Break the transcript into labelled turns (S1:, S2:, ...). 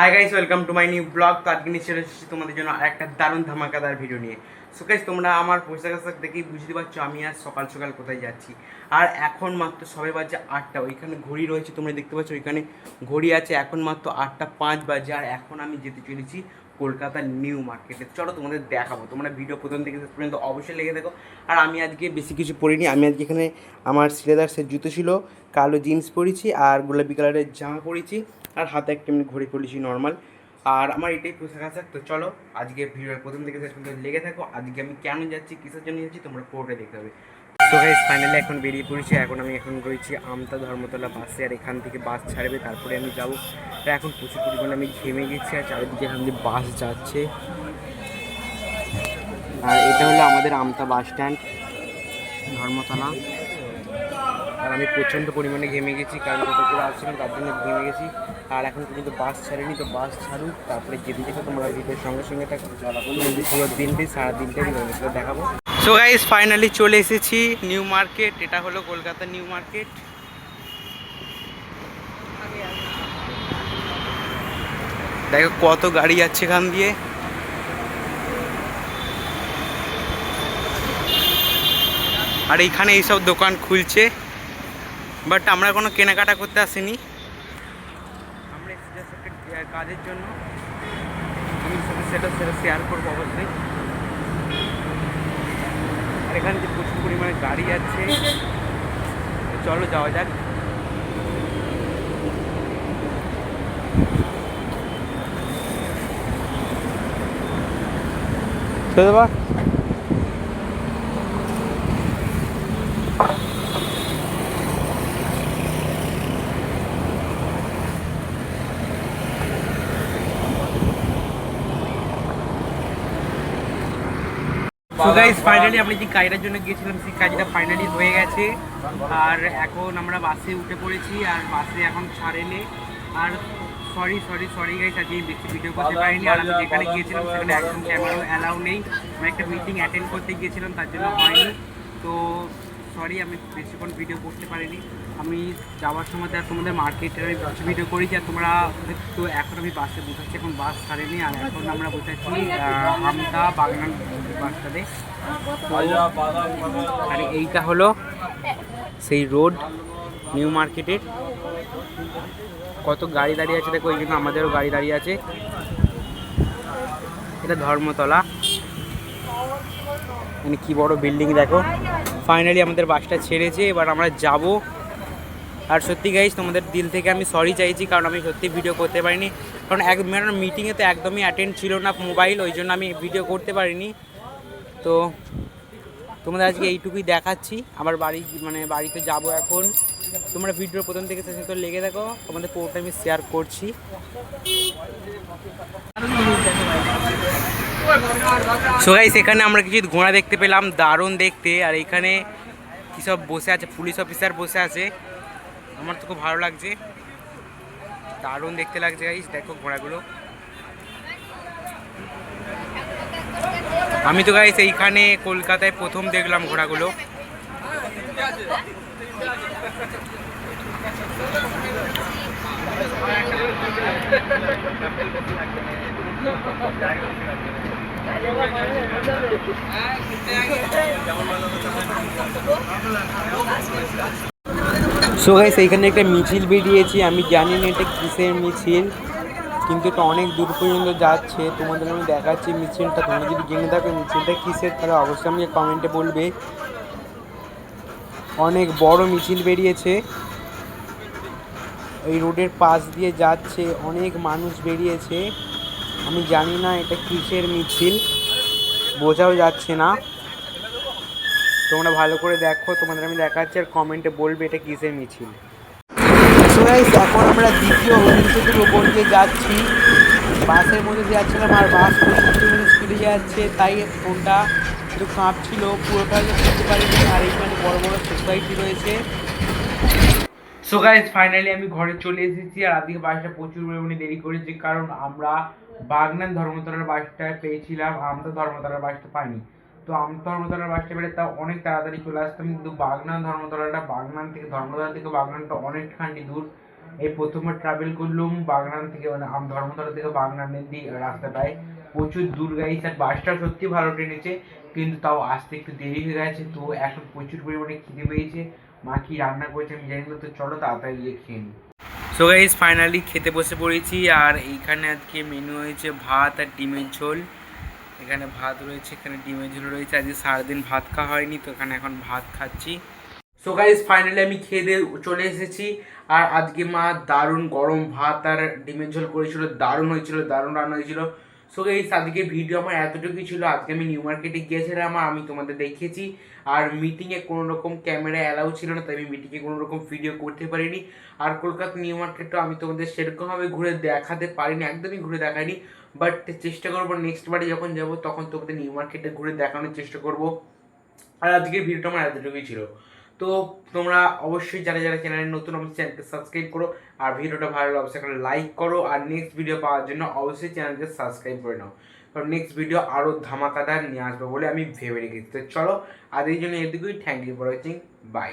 S1: Hi guys welcome to my new blog তো আজকে নিয়ে চলে এসেছি তোমাদের জন্য একটা দারুণ ধামাকাদার ভিডিও নিয়ে। সো গাইস তোমরা আমার পোশাক আশাক দেখেই বুঝতে পারছ, আমি আজ সকাল সকাল কোথায় যাচ্ছি। আর এখন মাত্র সবে বাজে আটটা, ওইখানে ঘড়ি রয়েছে, তোমরা দেখতে পাচ্ছ, ওইখানে ঘড়ি আছে, এখন মাত্র আটটা পাঁচ বাজে, আর এখন আমি যেতে চলেছি কলকাতার নিউ মার্কেটে চলো তোমাদের দেখাবো। তোমরা ভিডিও প্রথম থেকে শেষ পর্যন্ত অবশ্যই লেগে দেখো আর আমি আজকে বেশি কিছু পরিনি আমি আজকে এখানে আমার সিলেদার্সের জুতো ছিল, কালো জিন্স পরেছি আর গোলাপি কালারের জামা পরেছি আর হাতে একটা এমনি ঘড়ি পরেছি নর্মাল আর আমার এটাই পোশাক আশাক। তো চলো আজকে ভিডিও প্রথম থেকে শেষ পর্যন্ত লেগে থাকো। আজকে আমি কেন যাচ্ছি, কিসের জন্য যাচ্ছি, তোমরা পুরোটা দেখতে হবে তো গাইস ফাইনালি এখন বেরিয়ে পড়েছি। এখন আমি এখন রয়েছি আমতা ধর্মতলা বাসে আর এখান থেকে বাস ছাড়বে, তারপরে আমি যাব। আর এখন প্রচুর পরিমাণে আমি ঘেমে গেছি আর চারিদিকে এখান দিয়ে বাস যাচ্ছে। আর এটা হলো আমাদের আমতা বাস স্ট্যান্ড ধর্মতলা। আর আমি প্রচণ্ড পরিমাণে ঘেমে গেছি, কারণ কত করে আসছিলাম তার জন্য ঘেমে গেছি। আর এখন পর্যন্ত বাস ছাড়েনি, তো বাস ছাড়ুক, তারপরে যেদিন থেকে তোমরা ভিডিওর সঙ্গে সঙ্গে থাকো। পুরো দিনটাই সারা দিনটাই সাথে দেখাবো। সো গাইজ ফাইনালি চলে এসেছি নিউ মার্কেট। এটা হলো কলকাতা নিউ মার্কেট। দেখো কত গাড়ি যাচ্ছে এখান দিয়ে। আর এইখানে এইসব দোকান খুলছে। বাট আমরা কোনো কেনাকাটা করতে আসিনি। আমরা কাজের জন্য। আমি সেটা সেটা শেয়ার করব অবশ্যই। আর এখানে যে প্রচুর পরিমাণে গাড়ি আছে। চলো যাওয়া যাক। দেবা? সো গাইস ফাইনালি আমরা যে কাজটার জন্য গিয়েছিলাম সেই কাজটা ফাইনালি হয়ে গেছে। আর এখন আমরা বাসে উঠে পড়েছি আর বাসে এখন ছাড়েনি আর সরি সরি সরি গাইস আজকে বেশি ভিডিও করতে পারিনি। আর আমি যেখানে গিয়েছিলাম সেখানে একদম ক্যামেরা অ্যালাউ নেই। আমি একটা মিটিং অ্যাটেন্ড করতে গিয়েছিলাম তার জন্য হয়নি। তো সরি আমি বেশিক্ষণ ভিডিও করতে পারিনি। আমি যাওয়ার সময় আর তোমাদের মার্কেটের আমি ভিডিও করেছি আর তোমরা তো এখন আমি বাসে বসাচ্ছি এখন বাস ছাড়েনি আর এখন আমরা বসাচ্ছি হামদা বাগনান বাসটাতে আর এইটা হলো সেই রোড নিউ মার্কেটের কত গাড়ি দাঁড়িয়ে আছে দেখো ওই জন্য আমাদেরও গাড়ি দাঁড়িয়ে আছে। এটা ধর্মতলা। মানে কি বড় বিল্ডিং দেখো। ফাইনালি আমাদের বাসটা ছেড়েছে, এবার আমরা যাব আর সত্যি গাইজ তোমাদের দিল থেকে আমি সরি চাইছি, কারণ আমি সত্যি ভিডিও করতে পারিনি। কারণ এক মিটিংয়ে তো একদমই অ্যাটেন্ড ছিল না মোবাইল ওই জন্য আমি ভিডিও করতে পারিনি। তো তোমাদের আজকে এইটুকুই দেখাচ্ছি। আমার বাড়ি মানে বাড়িতে যাব এখন। তোমরা ভিডিও প্রথম থেকে শেষ তো লেগে দেখো তোমাদের পুরোটা আমি শেয়ার করছি। সো গাইস এখানে আমরা কিছু ঘোড়া দেখতে পেলাম, দারুণ দেখতে। আর এখানে কী সব বসে আছে পুলিশ অফিসার বসে আছে। আমার তো খুব ভালো লাগছে। দারুণ দেখতে লাগছে গাইস দেখো ঘোড়াগুলো। আমি তো গাইস এইখানে কলকাতায় প্রথম দেখলাম ঘোড়াগুলো। সো গাইস এইখানে একটা মিছিল বেরিয়েছি। আমি জানি না এটা কিসের মিছিল, কিন্তু এটা অনেক দূর পর্যন্ত যাচ্ছে। তোমাদের আমি দেখাচ্ছি মিছিলটা। তোমরা যদি জেনে থাকো মিছিলটা কিসের, তাহলে অবশ্যই আমাকে কমেন্টে বলবে। অনেক বড় মিছিল বেরিয়েছে। এই রোডের পাশ দিয়ে যাচ্ছে অনেক মানুষ বেরিয়েছে। আমি জানি না এটা কিসের মিছিল, বোঝাও যাচ্ছে না। তোমরা ভালো করে দেখো তোমাদের আমি দেখাচ্ছি আর কমেন্টে বলবে এটা কিসের মিছিল। এখন আমরা দ্বিতীয় হরিণ সেতুর ওপর দিয়ে যাচ্ছি। বাসের মধ্যে দিয়ে যাচ্ছিলাম আর বাস প্রচুর স্পিডে যাচ্ছে তাই ফোনটা একটু কাঁপছিল পুরোটা যে বুঝতে পারিনি আর এইখানে বড় বড় সোসাইটি রয়েছে। সো গাইজ ফাইনালি আমি ঘরে চলে এসেছি আর আজকে বাসটা প্রচুর পরিমাণে দেরি করেছি কারণ আমরা বাগনান ধর্মতলার বাসটা পেয়েছিলাম আমতা ধর্মতলার বাসটা পাইনি। তো ধর্মতলার বাসটা পেলে তাও অনেক তাড়াতাড়ি চলে আসতাম। কিন্তু বাগনান ধর্মতলাটা, বাগনান থেকে ধর্মতলা থেকে বাগনানটা অনেকখানি দূর। এই প্রথমবার ট্রাভেল করলাম বাগনান থেকে মানে আম ধর্মতলা থেকে বাগনানের দিক রাস্তাটায় প্রচুর দূর গাইছে। আর বাসটা সত্যি ভালো টেনেছে কিন্তু তাও আসতে একটু দেরি হয়ে গেছে। তো এখন প্রচুর পরিমাণে খিদে পেয়েছে, মা কি রান্না করেছে আমি জানি না, তো চলো তাড়াতাড়ি গিয়ে খেয়ে নিই সো গাইজ ফাইনালি খেতে বসে পড়েছি, আর এইখানে আজকে মেনু হয়েছে ভাত আর ডিমের ঝোল। এখানে ভাত রয়েছে, এখানে ডিমের ঝোল রয়েছে। আজকে সারাদিন ভাত খাওয়া হয়নি, তো এখানে এখন ভাত খাচ্ছি। সো গাইজ ফাইনালি আমি খেয়ে দিয়ে চলে এসেছি। আর আজকে মা দারুণ গরম ভাত আর ডিমের ঝোল করেছিল, দারুণ হয়েছিল, দারুণ রান্না হয়েছিল। সো গাইজ আজকে ভিডিও আমার এতটুকুই ছিল। আজকে আমি নিউ মার্কেটে গিয়েছিলাম আমি তোমাদের দেখিয়েছি। আর মিটিংয়ে কোনো রকম ক্যামেরা অ্যালাউ ছিল না, তাই আমি মিটিংয়ে কোনো রকম ভিডিও করতে পারিনি। আর কলকাতা নিউ মার্কেটটা আমি তোমাদের সেরকমভাবে ঘুরে দেখাতে পারিনি, একদমই ঘুরে দেখাইনি। বাট চেষ্টা করব নেক্সট বারে যখন যাব, তখন তোমাদের নিউ মার্কেটে ঘুরে দেখানোর চেষ্টা করব। আর আজকের ভিডিওটা আমার এতটুকুই ছিল। তো তোমরা অবশ্যই যারা যারা চ্যানেলে নতুন অবশ্যই চ্যানেলকে সাবস্ক্রাইব করো। আর ভিডিওটা ভালো লাগলে অবশ্যই একটা লাইক করো। আর নেক্সট ভিডিও পাওয়ার জন্য অবশ্যই চ্যানেলকে সাবস্ক্রাইব করে নাও। কারণ নেক্সট ভিডিও আরও ধামাকাদার নিয়ে আসব বলে আমি ভেবে রেখেছি। তো চলো আর এই জন্য এটুকুই। Thank you for watching bye